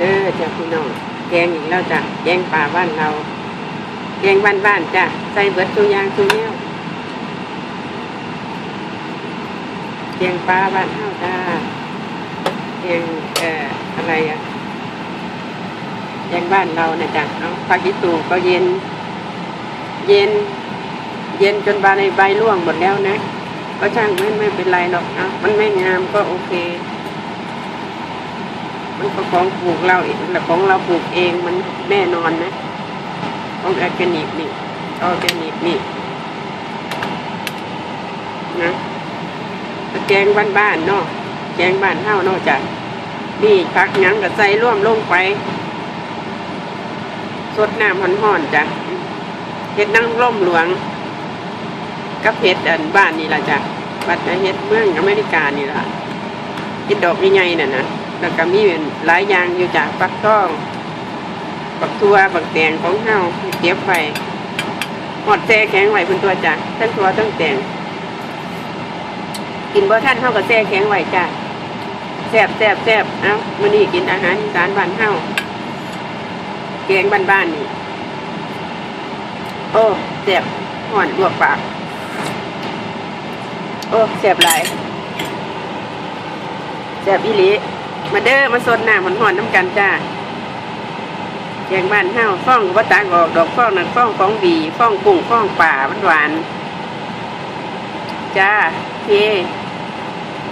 เด้อจ้ะพี่น้องแกงอีกแล้วจ้ะแกงป่าบ้านเราแกงบ้านบ้านจ้ะใส่เบิดทุกอย่างทุกแนวแกงปลาบ้านเฮาจ้าแกงเอ่ออะไรอะแกงบ้านเราเนี่ยจ้ะเอาผักอีตูก็เย็น เย็น เย็นจนบานในใบร่วงหมดแล้วนะก็ช่างไม่ไม่เป็นไรหรอกเอามันไม่งามก็โอเค มันก็ของปลูกเราเองแต่ของเราปลูกเองมันแน่นอนนะของออร์แกนิกนี่ออร์แกนิกนี่นะแกงบ้านๆเนาะแกงบ้านเฮาเนาะจ้ะนี่พักหยังกับใส่ร่วมลงไป สดน้ำห่อนๆจ้ะเห็ดนั่งร่มหลวงกับเห็ดอันบ้านนี่ล่ะจ้ะบัดเห็ดเมืองอเมริกานี่ล่ะเห็ดดอกใหญ่ๆน่ะนะ แล้วก็มีหลายอย่างอยู่จ้ะฟักทองบักตัวบักแตงของเฮาเก็บไว้หอดแช่แข็งไว้เป็นตัวจ้ะทั้งตัวทั้งแตงกินบ่ท่านเฮาก็แช่แข็งไว้จ้ะแซ่บแซ่บแซ่บเอ้ามื้อนี้กินอาหารอีสานบ้านเฮาแกงบ้านๆนี่โอ้แซ่บห่อนลวกปาก โอ้แซ่บหลายแซ่บอีหลี มาเด้อมาสดน้ามันหอนน้ำกันจ้าแกงบ้านเฮาฟ้องก็บ่ต่ากออกดอกฟ้องนั่นฟ้องของดีฟ้องกุ้งฟ้องป่ามันหวานจ้าเค